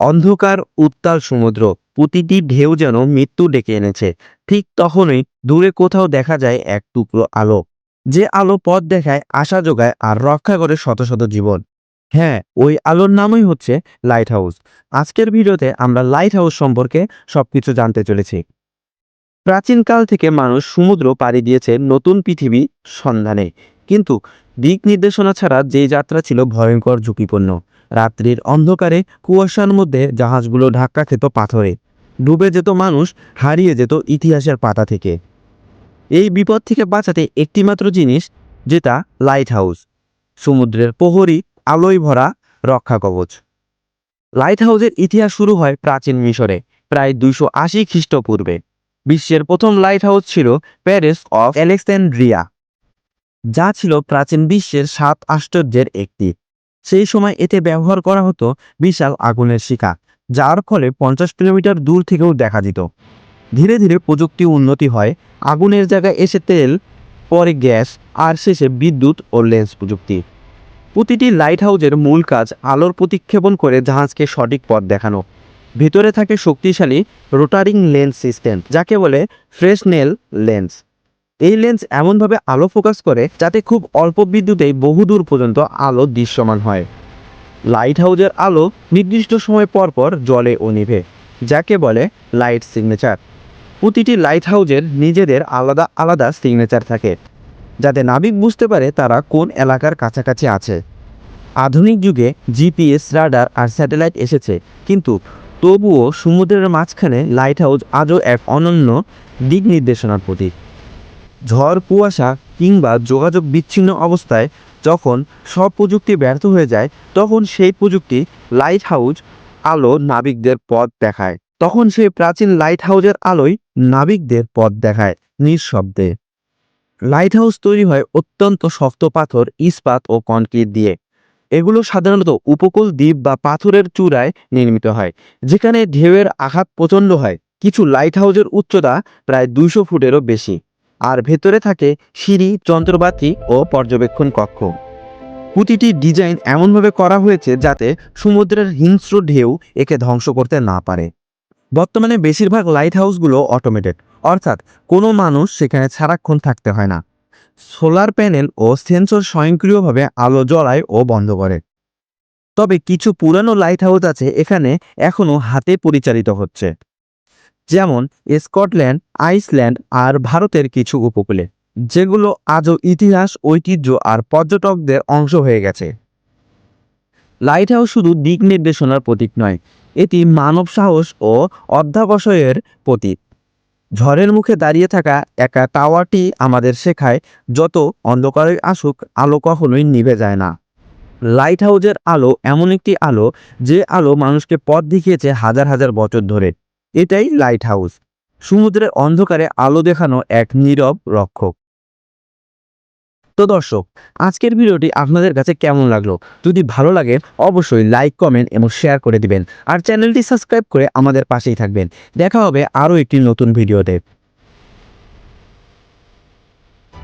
অন্ধকার, উত্তাল সমুদ্র, প্রতিটি ঢেউ যেন মৃত্যু ডেকে এনেছে। ঠিক তখনই দূরে কোথাও দেখা যায় এক টুকরো আলো, যে আলো পথ দেখায়, আশা যোগায় আর রক্ষা করে শত শত জীবন। হ্যাঁ ওই আলোর নামই হচ্ছে লাইট হাউস আজকের ভিডিওতে আমরা লাইট হাউস সম্পর্কে সবকিছু জানতে চলেছি। প্রাচীনকাল থেকে মানুষ সমুদ্র পাড়ি দিয়েছে নতুন পৃথিবী সন্ধানে। কিন্তু দিক নির্দেশনা ছাড়া যে যাত্রা ছিল ভয়ঙ্কর ঝুঁকিপূর্ণ। রাত্রির অন্ধকারে কুয়াশার মধ্যে জাহাজগুলো ধাক্কা খেত পাথরে। ডুবে যেত মানুষ, হারিয়ে যেত ইতিহাসের পাতা থেকে। এই বিপদ থেকে বাঁচাতে একটিমাত্র জিনিস, যেটা লাইট হাউস সমুদ্রের প্রহরী, আলোয় ভরা রক্ষা কবচ। লাইট হাউসের ইতিহাস শুরু হয় প্রাচীন মিশরে, প্রায় দুইশো আশি খ্রিস্টপূর্বে। বিশ্বের প্রথম লাইট হাউস ছিল প্যারিস অফ অ্যালেক্সান্ড্রিয়া যা ছিল প্রাচীন বিশ্বের সাত আশ্চর্যের একটি। সেই সময় এতে ব্যবহার করা হতো বিশাল আগুনের শিখা, যার ফলে পঞ্চাশ কিলোমিটার দূর থেকেও দেখা দিত ধীরে ধীরে প্রযুক্তি উন্নতি হয়, আগুনের জায়গায় এসে তেল, পরে গ্যাস, আর শেষে বিদ্যুৎ ও লেন্স প্রযুক্তি। প্রতিটি লাইট হাউজের মূল কাজ আলোর প্রতিক্ষেপণ করে জাহাজকে সঠিক পথ দেখানো। ভেতরে থাকে শক্তিশালী রোটারিং লেন্স সিস্টেম, যাকে বলে ফ্রেশনেল লেন্স। এই লেন্স এমনভাবে আলো ফোকাস করে যাতে খুব অল্প বিদ্যুতেই বহুদূর পর্যন্ত আলো দৃশ্যমান হয়। লাইট হাউজের আলো নির্দিষ্ট সময় পর পর জ্বলে ও নিভে, যাকে বলে লাইট সিগনেচার প্রতিটি লাইট হাউজের নিজেদের আলাদা আলাদা সিগনেচার থাকে, যাতে নাবিক বুঝতে পারে তারা কোন এলাকার কাছাকাছি আছে। আধুনিক যুগে জিপিএস রাডার আর স্যাটেলাইট এসেছে, কিন্তু তবুও সমুদ্রের মাঝখানে লাইট হাউস আজও এক অনন্য দিক নির্দেশনার প্রতীক। ঝড়, কুয়াশা কিংবা যোগাযোগ বিচ্ছিন্ন অবস্থায় যখন সব প্রযুক্তি ব্যর্থ হয়ে যায়, তখন সেই প্রযুক্তি লাইট হাউস আলো নাবিকদের পথ দেখায়। তখন সেই প্রাচীন লাইট হাউসের আলোয় নাবিকদের পথ দেখায় নিঃশব্দে। লাইট হাউস তৈরি হয় অত্যন্ত শক্ত পাথর, ইস্পাত ও কনক্রিট দিয়ে। এগুলো সাধারণত উপকূল দ্বীপ বা পাথরের চূড়ায় নির্মিত হয়, যেখানে ঢেউয়ের আঘাত প্রচণ্ড হয়। কিছু লাইট হাউসের উচ্চতা প্রায় দুইশো ফুটেরও বেশি। আর ভেতরে থাকে সিঁড়ি, যন্ত্রপাতি ও পর্যবেক্ষণ কক্ষ। প্রতিটি ডিজাইন এমনভাবে করা হয়েছে যাতে সমুদ্রের হিংস্র ঢেউ একে ধ্বংস করতে না পারে। বর্তমানে বেশিরভাগ লাইট হাউসগুলো অটোমেটেড অর্থাৎ কোনো মানুষ সেখানে সারাক্ষণ থাকতে হয় না। সোলার প্যানেল ও সেন্সর স্বয়ংক্রিয়ভাবে আলো জ্বলায় ও বন্ধ করে। তবে কিছু পুরানো লাইট হাউস আছে এখানে এখনও হাতে পরিচালিত হচ্ছে। যেমন স্কটল্যান্ড, আইসল্যান্ড আর ভারতের কিছু উপকূলে, যেগুলো আজও ইতিহাস, ঐতিহ্য আর পর্যটকদের অংশ হয়ে গেছে। লাইট হাউস শুধু দিক নির্দেশনার প্রতীক নয়, এটি মানব সাহস ও অধ্যাবসায়ের প্রতীক। ঝড়ের মুখে দাঁড়িয়ে থাকা একা টাওয়ারটি আমাদের শেখায় যত অন্ধকারে আসুক, আলো কখনোই নিভে যায় না। লাইট হাউসের আলো এমন একটি আলো, যে আলো মানুষকে পথ দেখিয়েছে হাজার হাজার বছর ধরে। এটাই লাইট হাউস সমুদ্রের অন্ধকারে আলো দেখানো এক নীরব রক্ষক। তো দর্শক, আজকের ভিডিওটি আপনাদের কাছে কেমন লাগল? যদি ভালো লাগে, অবশ্যই লাইক কমেন্ট এবং শেয়ার করে দিবেন। আর চ্যানেলটি সাবস্ক্রাইব করে আমাদের পাশেই থাকবেন। দেখা হবে আরও একটি নতুন ভিডিওতে।